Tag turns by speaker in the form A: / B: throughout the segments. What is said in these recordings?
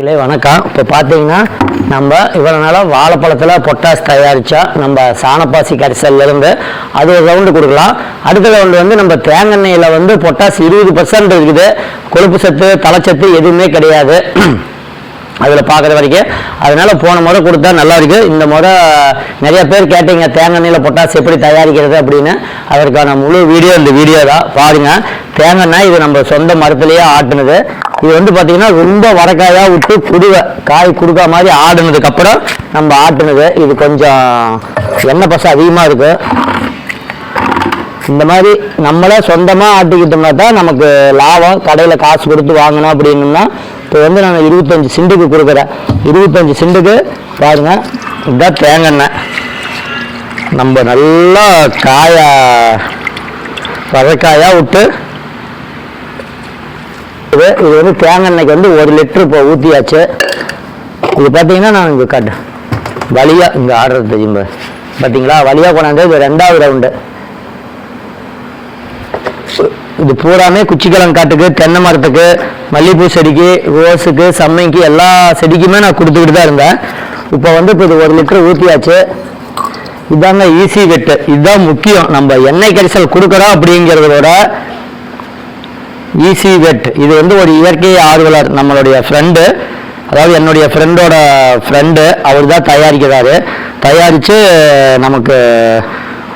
A: இல்லை வணக்கம். இப்போ பார்த்தீங்கன்னா நம்ம இவ்வளோ நாளாக வாழைப்பழத்தில் பொட்டாஸ் தயாரித்தா நம்ம சாணப்பாசி கரிசல்லேருந்து அது ஒரு ரவுண்டு கொடுக்கலாம். அடுத்த ரவுண்டு வந்து நம்ம தேங்கெண்ணெயில் வந்து பொட்டாஸ் இருபது பர்சன்ட் இருக்குது. கொழுப்பு சத்து தலைச்சத்து எதுவுமே கிடையாது. அதில் பார்க்குற வரைக்கும். அதனால போன முறை கொடுத்தா நல்லா இருக்குது இந்த முறை நிறைய பேர் கேட்டீங்க தேங்காய் எண்ணெயில் பொட்டாசு எப்படி தயாரிக்கிறது அப்படின்னு. அதற்கான முழு வீடியோ இந்த வீடியோ தான். பாருங்கள் தேங்காய் எண்ணெய் இது நம்ம சொந்த மரத்துலேயே ஆட்டுனது. இது வந்து பார்த்தீங்கன்னா ரொம்ப வரக்காயாக விட்டு குடுவை காய் குடுக்கா மாதிரி ஆடினதுக்கப்புறம் நம்ம ஆட்டினது. இது கொஞ்சம் எண்ணெய் பசம் அதிகமாக இருக்குது இந்த மாதிரி நம்மளே சொந்தமாக ஆட்டிக்கிட்டோம்னா தான் நமக்கு லாபம். கடையில் காசு கொடுத்து வாங்கணும் அப்படின்னோம்னா இப்போ வந்து நான் இருபத்தஞ்சி சிண்டுக்கு கொடுக்குறேன். இருபத்தஞ்சி சிண்டுக்கு பாருங்கள் இதுதான் தேங்காய் நம்ம நல்லா காயா வதக்காயாக விட்டு இது இது வந்து தேங்காய் வந்து ஒரு லிட்டரு இப்போ ஊற்றியாச்சு இது பார்த்தீங்கன்னா நான் இங்கே காட்டு வழியாக இங்கே ஆடுறது தெரியும்? பார்த்தீங்களா வழியாக கொண்டாந்து இது ரெண்டாவது ரவுண்டு இது பூராமே குச்சிக்கிழங்கு காட்டுக்கு தென்னை மரத்துக்கு மல்லிகைப்பூ செடிக்கு ரோஸுக்கு சம்மைக்கு எல்லா செடிக்குமே நான் கொடுத்துக்கிட்டு தான் இருந்தேன். இப்போ வந்து இப்போ இது ஒரு லிட்டர் ஊற்றியாச்சு இதாங்க ஈஸி வெட்டு. இதுதான் முக்கியம். நம்ம எண்ணெய் கரிசல் கொடுக்குறோம் அப்படிங்கிறதோட ஈஸி வெட் இது வந்து ஒரு இயற்கை ஆர்வலர் நம்மளுடைய ஃப்ரெண்டு அதாவது என்னுடைய ஃப்ரெண்டோட ஃப்ரெண்டு அவர் தான் தயாரிக்கிறாரு. தயாரித்து நமக்கு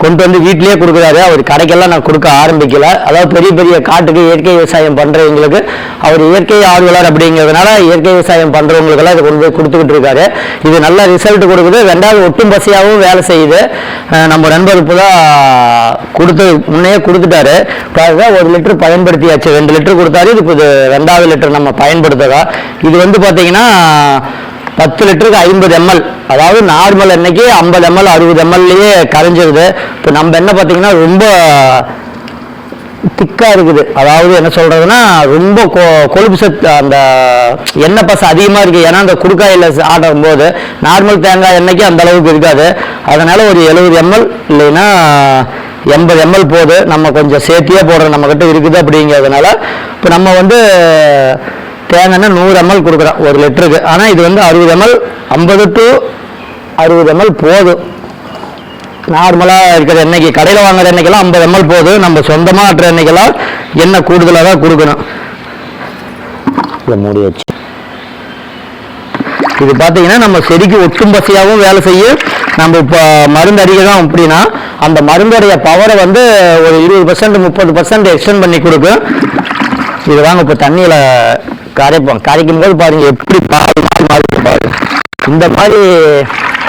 A: கொண்டு வந்து வீட்டிலேயே கொடுக்குறாரு. அவர் கடைக்கெல்லாம் நான் கொடுக்க ஆரம்பிக்கல. அதாவது பெரிய பெரிய காட்டுக்கு இயற்கை விவசாயம் பண்ணுறவங்களுக்கு அவர் இயற்கை ஆர்வலர் அப்படிங்கிறதுனால இயற்கை விவசாயம் பண்ணுறவங்களுக்கெல்லாம் இதை கொண்டு போய் கொடுத்துக்கிட்டு இருக்காரு. இது நல்ல ரிசல்ட் கொடுக்குது. ரெண்டாவது ஒட்டும் பசியாகவும் வேலை செய்யுது. நம்ம நண்பர் இப்போ தான் கொடுத்து முன்னையே கொடுத்துட்டாரு. பாருங்க ஒரு லிட்டர் பயன்படுத்தியாச்சு. ரெண்டு லிட்டர் கொடுத்தாரு. இது இப்போ ரெண்டாவது லிட்டர் நம்ம பயன்படுத்ததா. இது வந்து பார்த்தீங்கன்னா பத்து லிட்டருக்கு ஐம்பது எம்எல் அதாவது நார்மல் எண்ணெய்க்கு ஐம்பது எம்எல் அறுபது எம்எல்லையே கரைஞ்சிருது. இப்போ நம்ம என்ன பார்த்தீங்கன்னா ரொம்ப திக்காக இருக்குது. அதாவது என்ன சொல்கிறதுன்னா ரொம்ப கொ- கொழுப்பு சத்து அந்த எண்ணெய் பசை அதிகமாக இருக்குது ஏன்னா அந்த குறுக்காயில் ஆடும் போது நார்மல் தேங்காய் எண்ணெய்க்கு அந்த அளவுக்கு இருக்காது. அதனால் ஒரு எழுபது எம்எல் இல்லைன்னா எண்பது எம்எல் போகுது நம்ம கொஞ்சம் சேர்த்தியே போடுற நம்மக்கிட்ட இருக்குது அப்படிங்கிறதுனால இப்போ நம்ம வந்து தேங்காய் நூறு எம்எல் கொடுக்குறோம் ஒரு லிட்டருக்கு. ஆனால் இது வந்து அறுபது எம்எல் ஐம்பது டு அறுபது எம்எல் போதும் நார்மலாக இருக்கிற எண்ணெய்க்கு கடையில் வாங்குற எண்ணெய்க்கெல்லாம் ஐம்பது எம்எல் போதும் நம்ம சொந்தமாக ஆட்டுற எண்ணெய்க்கெல்லாம் எண்ணெய் கூடுதலாக தான் கொடுக்கணும். இதை மூடி வச்சு. இது பார்த்தீங்கன்னா நம்ம செடிக்கு ஒட்டும் பசியாகவும் வேலை செய்யும். நம்ம இப்போ மருந்து அடிக்கிறோம் அப்படின்னா அந்த மருந்துடைய பவரை வந்து ஒரு இருபது பர்சன்ட் முப்பது பர்சன்ட் எக்ஸ்டெண்ட் பண்ணி கொடுக்கும். இது வாங்க இப்போ தண்ணியில் கரைப்போம். கரைக்கும் போது பாருங்க எப்படி பால் மாதிரி மாறி பாருங்க. இந்த மாதிரி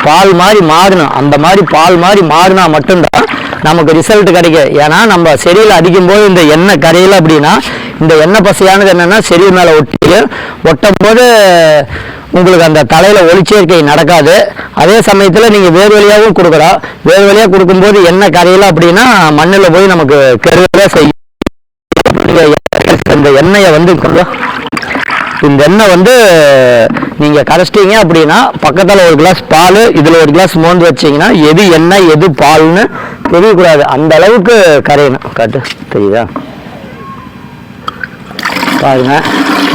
A: பால் மாதிரி மாறணும். அந்த மாதிரி பால் மாதிரி மாறினா மட்டும்தான் நமக்கு ரிசல்ட் கிடைக்கும். ஏன்னா நம்ம செடியில் அடிக்கும்போது இந்த எண்ணெய் கரையில் அப்படின்னா இந்த எண்ணெய் பசையானது என்னென்னா செடி மேலே ஒட்டி ஒட்டும் போது உங்களுக்கு அந்த தலையில் ஒளிச்சேர்க்கை நடக்காது. அதே சமயத்தில் நீங்கள் வேறு வழியாகவும் கொடுக்கலாம். வேறு வழியாக கொடுக்கும்போது எண்ணெய் கரையில் அப்படின்னா மண்ணில் போய் நமக்கு கருவே செய்யும். இந்த எண்ணெயை வந்து கொஞ்சம் இந்த எண்ணெய் வந்து நீங்கள் கரைச்சிட்டீங்க அப்படின்னா பக்கத்தில் ஒரு கிளாஸ் பால் இதில் ஒரு கிளாஸ் மோந்து வச்சீங்கன்னா எது எண்ணெய் எது பால்னு தெரியக்கூடாது. அந்த அளவுக்கு கரையணும். கட்டு. தெரியுதா? பாருங்க.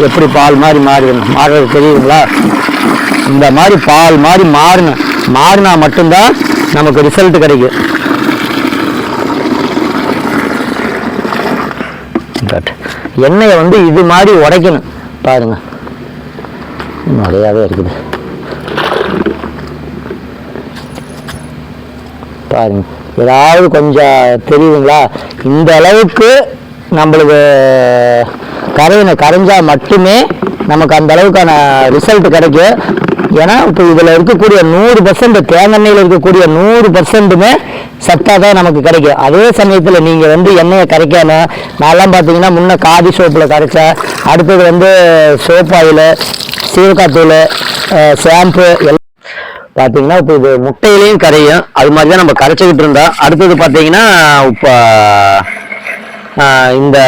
A: எப்படி பால் மாதிரி மாறிடணும். மாறுறது தெரியுங்களா இந்த மாதிரி பால் மாதிரி மாறணும். மாறினா மட்டும்தான் நமக்கு ரிசல்ட் கிடைக்கும். எண்ணெயை வந்து இது மாதிரி உடைக்கணும். பாருங்க. நிறையாவே இருக்குது. பாருங்க. ஏதாவது கொஞ்சம் தெரியுதுங்களா? இந்த அளவுக்கு நம்மளுக்கு கரையணும் கரைஞ்சா மட்டுமே நமக்கு அந்த அளவுக்கான ரிசல்ட் கிடைக்கும். ஏன்னா இப்போ இதில் இருக்கக்கூடிய நூறு பர்சன்ட் தேங்காயில் இருக்கக்கூடிய நூறு பர்சன்ட்டுமே சத்தாக தான் நமக்கு கிடைக்கும். அதே சமயத்தில் நீங்கள் வந்து எண்ணெயை கரைக்காம நான்லாம் பார்த்தீங்கன்னா முன்ன காதி சோப்பில் கரைச்சேன் அடுத்தது வந்து சோப் ஆயில் சீவக்காத்தூள் ஷாம்பு எல்லாம் பார்த்தீங்கன்னா இப்போ இது முட்டையிலையும் கரையும். அது மாதிரி தான் நம்ம கரைச்சிக்கிட்டு இருந்தோம் அடுத்தது பார்த்தீங்கன்னா இப்போ இந்த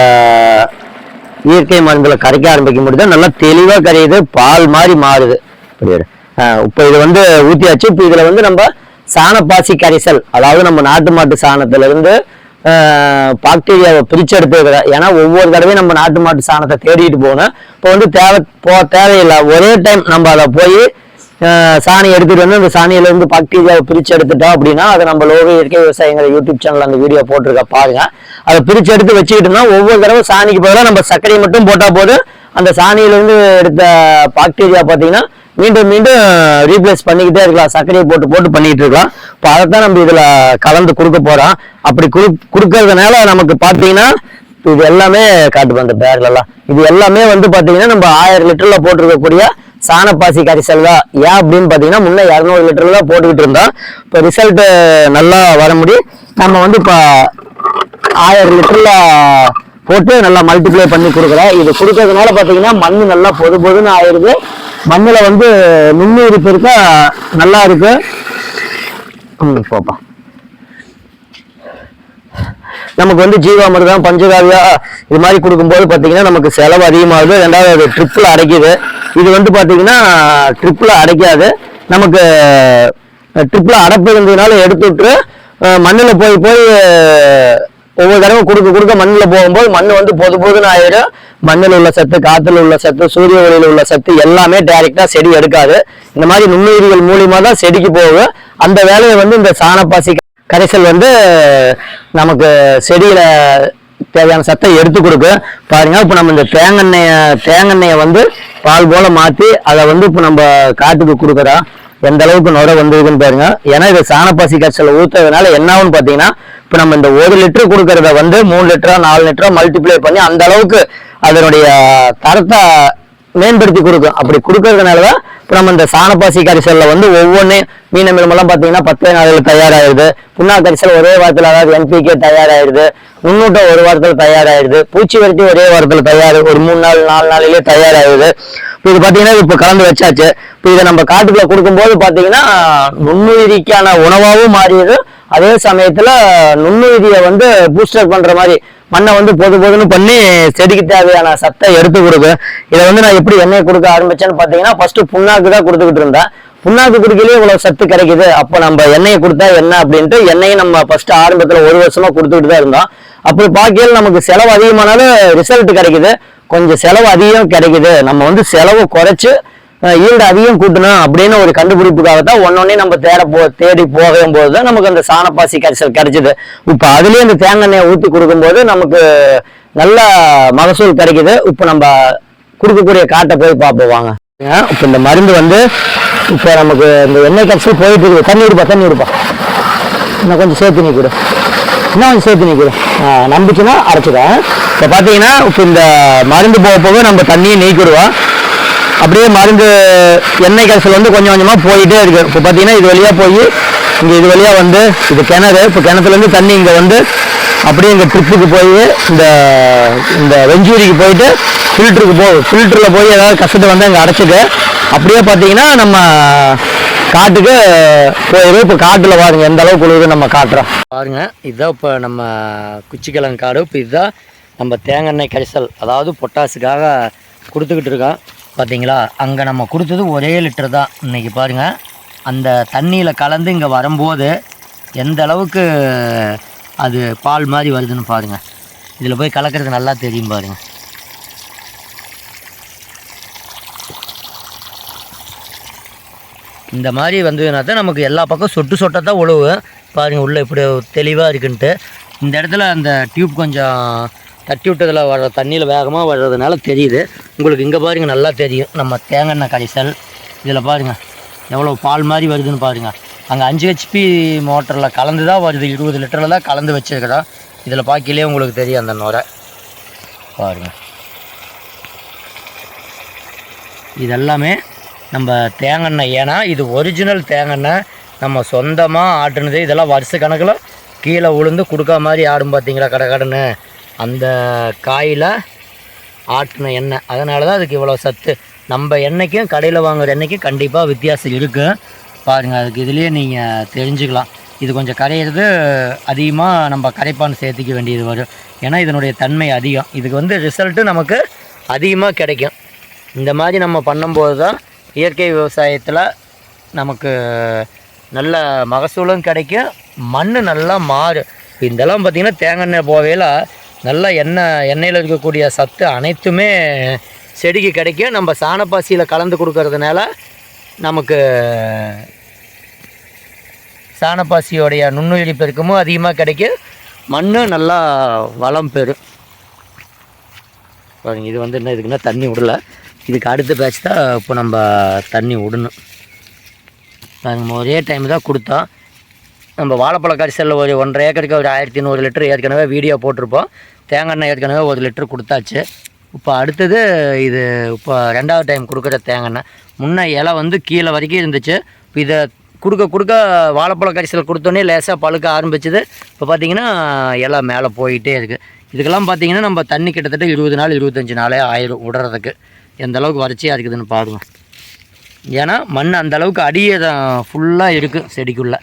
A: இயற்கை மருந்தில் கரைக்க ஆரம்பிக்கும் போது தான் நல்லா தெளிவாக கரையுது. பால் மாதிரி மாறுது. இப்போ இது வந்து ஊற்றியாச்சு இப்போ இதில் வந்து நம்ம சாணப்பாசி கரைசல் அதாவது நம்ம நாட்டு மாட்டு சாணத்திலிருந்து பாக்டீரியாவை பிரிச்செடுத்து ஏன்னா ஒவ்வொரு தடவையும் நம்ம நாட்டு மாட்டு சாணத்தை தேடிட்டு போகணும். இப்போ வந்து தேவை போ தேவையில்லை. ஒரே டைம் நம்ம அதை போய் சாணி எடுத்துகிட்டு வந்து அந்த சாணியிலேருந்து பாக்டீரியாவை பிரித்து எடுத்துட்டோம் அப்படின்னா அதை நம்ம லோக இயற்கை விவசாயிங்கிற யூடியூப் சேனல் அந்த வீடியோ போட்டிருக்க பாருங்க. அதை பிரித்து எடுத்து வச்சுக்கிட்டோம்னா ஒவ்வொரு தடவை சாணிக்கு பதிலாக நம்ம சர்க்கரை மட்டும் போட்டால் போதும். அந்த சாணியிலேருந்து எடுத்த பாக்டீரியா பார்த்தீங்கன்னா மீண்டும் மீண்டும் ரீப்ளேஸ் பண்ணிக்கிட்டே இருக்கலாம். சர்க்கரையை போட்டு போட்டு பண்ணிட்டு இருக்கலாம். இப்போ அதைத்தான் நம்ம இதில் கலந்து கொடுக்க போகிறோம் அப்படி குடு கொடுக்கறதுனால நமக்கு பார்த்தீங்கன்னா இது எல்லாமே காட்டு அந்த பேர்ல இது எல்லாமே வந்து பார்த்தீங்கன்னா நம்ம ஆயிரம் லிட்டரில் போட்டிருக்கக்கூடிய சாணப்பாசி கரிசல் தான் ஏன் அப்படின்னு பார்த்தீங்கன்னா முன்னே இரநூறு லிட்டர்ல தான் போட்டுக்கிட்டு இருந்தோம். இப்போ ரிசல்ட்டு நல்லா வர முடியும். நம்ம வந்து இப்போ ஆயிரம் லிட்டரில் போட்டு நல்லா மல்டிப்ளை பண்ணி கொடுக்குறேன். இது கொடுக்கறதுனால பார்த்தீங்கன்னா மண் நல்லா பொது பொதுன்னு ஆயிருது மண்ணில் வந்து நுண்ணுறுப்பு இருக்கா நல்லா இருக்கு. ம் போப்பா. நமக்கு வந்து ஜீவாமிர்தம் பஞ்சகாவியா இது மாதிரி கொடுக்கும்போது பார்த்தீங்கன்னா நமக்கு செலவு அதிகமாகுது. ரெண்டாவது அது ட்ரிப்பில் அடைக்குது. இது வந்து பார்த்தீங்கன்னா ட்ரிப்பில் அடைக்காது. நமக்கு ட்ரிப்பில் அடைப்பு இருந்ததுனால எடுத்து விட்டு மண்ணில் போய் போய் ஒவ்வொரு தடவை கொடுக்க கொடுக்க மண்ணில் போகும்போது மண் வந்து பொது பொதுன்னு ஆயிடும். மண்ணில் உள்ள சத்து காற்றுல உள்ள சத்து சூரிய ஒளியில் உள்ள சத்து எல்லாமே டைரெக்டாக செடி எடுக்காது. இந்த மாதிரி நுண்ணுயிரிகள் மூலியமாக தான் செடிக்கு போகும். அந்த வேலையை வந்து இந்த சாணப்பாசி கரைசல் வந்து நமக்கு செடியில் தேவையான சத்தை எடுத்து கொடுக்கும். பாருங்க இப்போ நம்ம இந்த தேங்கெண்ணெயை தேங்கெண்ணெயை வந்து பால் போல மாற்றி அதை வந்து இப்போ நம்ம காட்டுக்கு கொடுக்குறோம். எந்த அளவுக்கு நுர வந்திருக்குன்னு பாருங்க. ஏன்னா இது சாணப்பாசி காய்ச்சல் ஊத்துறதுனால என்ன ஆகும்னு பார்த்தீங்கன்னா இப்போ நம்ம இந்த ஒரு லிட்டர் கொடுக்கறத வந்து மூணு லிட்டரா நாலு லிட்டரா மல்டிப்ளை பண்ணி அந்த அளவுக்கு அதனுடைய தரத்தை மேம்படுத்தி கொடுக்கும். அப்படி கொடுக்கறதுனால தான் இப்போ நம்ம இந்த சாணப்பாசி கரிசல்ல வந்து ஒவ்வொன்று மீன மீனமெல்லாம் பார்த்தீங்கன்னா பத்தே நாளில் தயாராகிடுது புண்ணா கரிசல் ஒரே வாரத்தில் அதாவது என்பிகே தயாராகிடுது முன்னூட்டம் ஒரு வாரத்தில் தயாராகிடுது பூச்சி வரட்டி ஒரே வாரத்தில் தயார் ஒரு மூணு நாள் நாலு நாளிலே தயாராகிடுது இப்போ இது பார்த்தீங்கன்னா இப்போ கலந்து வச்சாச்சு. இப்போ இதை நம்ம காட்டுக்குள்ள கொடுக்கும்போது பார்த்தீங்கன்னா நுண்ணுயிரிக்கான உணவாகவும் மாறிடுது அதே சமயத்தில் நுண்ணுயிரியை வந்து பூஸ்டர் பண்ணுற மாதிரி மண்ணை வந்து பொது பொதுன்னு பண்ணி செடிக்கு தேவையான சத்தை எடுத்து கொடுக்கும் இதை வந்து நான் எப்படி எண்ணெய் கொடுக்க ஆரம்பிச்சேன்னு பார்த்தீங்கன்னா ஃபர்ஸ்ட் புண்ணாக்கு தான் கொடுத்துக்கிட்டு இருந்தேன். புண்ணாக்கு குடிக்கலையே இவ்வளவு சத்து கிடைக்குது. அப்போ நம்ம எண்ணெயை கொடுத்தா என்ன அப்படின்ட்டு எண்ணெயை நம்ம ஃபர்ஸ்ட் ஆரம்பத்தில் ஒரு வருஷமா கொடுத்துக்கிட்டு தான் இருந்தோம். அப்படி பார்க்கையில் நமக்கு செலவு அதிகமானாலும் ரிசல்ட் கிடைக்குது. கொஞ்சம் செலவு அதிகம் கிடைக்குது. நம்ம வந்து செலவு குறைச்சு ஈல்டு அதிகம் கூட்டணும் அப்படின்னு ஒரு கண்டுபிடிப்புக்காக தான் ஒன்னொன்னே நம்ம தேட போ தேடி போகும் போது தான் நமக்கு அந்த சாணப்பாசி கரைசல் கிடைச்சிது. இப்போ அதுலேயே இந்த தேங்காய் எண்ணெயை ஊற்றி கொடுக்கும்போது நமக்கு நல்ல மகசூல் கிடைக்குது. இப்போ நம்ம கொடுக்கக்கூடிய காட்டை போய் பார்ப்போம் வாங்க. இப்போ இந்த மருந்து வந்து இப்போ நமக்கு இந்த எண்ணெய் கரைசல் போயிட்டு இருக்குது. தண்ணி விடுப்பா தண்ணி விடுப்பா இன்னும் கொஞ்சம் சேர்த்து நீ கொடு இன்னும் கொஞ்சம் சேர்த்து நீ கொடு நம்பிச்சுன்னா அரைச்சிடும் இப்போ பார்த்தீங்கன்னா இப்போ இந்த மருந்து போக போக நம்ம தண்ணியை நீக்கிடுவோம் அப்படியே மருந்து எண்ணெய் கரைசல் வந்து கொஞ்சம் கொஞ்சமாக போயிட்டே இருக்குது இப்போ பார்த்தீங்கன்னா இது வழியாக போய் இங்கே இது வழியாக வந்து இது கிணறு. இப்போ கிணத்துலேருந்து தண்ணி இங்கே வந்து அப்படியே இங்கே ட்ரிப்புக்கு போய் இந்த இந்த வெஞ்சூரிக்கு போயிட்டு ஃபில்டருக்கு போகும் ஃபில்டரில் போய் ஏதாவது கஷ்டத்தை வந்து அங்கே அடைச்சிட்டு அப்படியே பார்த்தீங்கன்னா நம்ம காட்டுக்கு போயிடும் இப்போ காட்டில் பாருங்கள் எந்த அளவுக்கு உழுவுது நம்ம காட்டுறோம். பாருங்கள் இதுதான் இப்போ நம்ம குச்சிக்கிழங்கு காடு. இப்போ இதுதான் நம்ம தேங்காய் கரைசல் அதாவது பொட்டாசுக்காக கொடுத்துக்கிட்டு இருக்கோம். பார்த்தீங்களா அங்கே நம்ம கொடுத்தது ஒரே லிட்டர் தான். இன்னைக்கு பாருங்கள் அந்த தண்ணியில் கலந்து இங்கே வரும்போது எந்த அளவுக்கு அது பால் மாதிரி வருதுன்னு பாருங்கள் இதில் போய் கலக்கிறது நல்லா தெரியும் பாருங்கள் இந்த மாதிரி வந்ததுனா தான் நமக்கு எல்லா பக்கம் சொட்டு சொட்டை தான் உழவு. பாருங்கள் உள்ளே இப்படி தெளிவாக இருக்குன்ட்டு. இந்த இடத்துல அந்த டியூப் கொஞ்சம் தட்டி விட்டதில் வர்ற தண்ணியில் வேகமாக வர்றதுனால தெரியுது. உங்களுக்கு இங்கே பாருங்க நல்லா தெரியும். நம்ம தேங்காய் கரைசல். இதில் பாருங்கள் எவ்வளோ பால் மாதிரி வருதுன்னு பாருங்கள் அங்கே அஞ்சு ஹெச்பி மோட்டரில் கலந்து தான் வருது. இருபது லிட்டரில் தான் கலந்து வச்சுருக்கிறோம். இதில் பார்க்கலே உங்களுக்கு தெரியும் அந்த நுரை. பாருங்கள் இதெல்லாமே நம்ம தேங்காய் ஏன்னா இது ஒரிஜினல் தேங்காய் நம்ம சொந்தமாக ஆட்டுனது இதெல்லாம் வருஷ கணக்கில் கீழே உளுந்து கொடுக்க மாதிரி ஆடும் பார்த்தீங்களா கடை கடைன்னு? அந்த காயில் ஆட்டின எண்ணெய். அதனால தான் அதுக்கு இவ்வளோ சத்து. நம்ம எண்ணெய்க்கும் கடையில் வாங்குற எண்ணெய்க்கும் கண்டிப்பாக வித்தியாசம் இருக்குது பாருங்கள் அதுக்கு இதுலேயே நீங்கள் தெரிஞ்சுக்கலாம். இது கொஞ்சம் கரையிறது அதிகமாக நம்ம கரைப்பான் சேர்த்துக்க வேண்டியது வரும். ஏன்னா இதனுடைய தன்மை அதிகம். இதுக்கு வந்து ரிசல்ட்டு நமக்கு அதிகமாக கிடைக்கும். இந்த மாதிரி நம்ம பண்ணும்போது தான் இயற்கை விவசாயத்தில் நமக்கு நல்ல மகசூலும் கிடைக்கும். மண் நல்லா மாறு இதெல்லாம் பார்த்திங்கன்னா தேங்காய் எண்ணெய் போவேல நல்லா எண்ணெய் எண்ணெயில் இருக்கக்கூடிய சத்து அனைத்துமே செடிக்கு கிடைக்கும். நம்ம சாணப்பாசியில் கலந்து கொடுக்கறதுனால நமக்கு சாணப்பாசியோடைய நுண்ணுயிரி பெருக்கமும் அதிகமாக கிடைக்கும். மண்ணும் நல்லா வளம் பெறும். பாருங்க இது வந்து என்ன இதுக்குன்னா தண்ணி விடல. இதுக்கு அடுத்த பேட்ச் தான் இப்போ நம்ம தண்ணி விடணும். நாங்கள் ஒரே டைம் தான் கொடுத்தோம். நம்ம வாழைப்பழ கரிசலில் ஒரு ஒன்றரை ஏக்கருக்கு ஒரு ஆயிரத்தி நூறு லிட்டர் ஏற்கனவே வீடியோ போட்டிருப்போம். தேங்காய் எண்ணெய் ஏற்கனவே ஒரு லிட்டர் கொடுத்தாச்சு. இப்போ அடுத்தது இது இப்போ ரெண்டாவது டைம் கொடுக்குற தேங்காய் எண்ணெய். முன்ன இலை வந்து கீழே வரைக்கும் இருந்துச்சு. இப்போ இதை கொடுக்க கொடுக்க வாழைப்பழ கரிசல் கொடுத்தோன்னே லேசாக பழுக்க ஆரம்பிச்சது. இப்போ பார்த்தீங்கன்னா இலை மேலே போயிட்டே இருக்குது இதுக்கெல்லாம் பார்த்தீங்கன்னா நம்ம தண்ணி கிட்டத்தட்ட இருபது நாள் இருபத்தஞ்சி நாளே ஆயிரும் விடுறதுக்கு. எந்த அளவுக்கு வறட்சியாக இருக்குதுன்னு பாருங்கள் ஏன்னா மண் அந்தளவுக்கு அடியே தான் ஃபுல்லாக இருக்குது செடிக்குள்ளே.